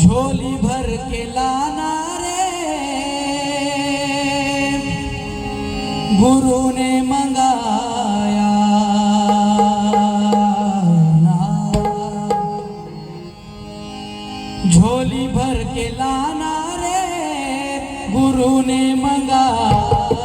झोली भर के लाना रे। गुरु ने मंगाया झोली भर के लाना रे, गुरु ने मंगाया।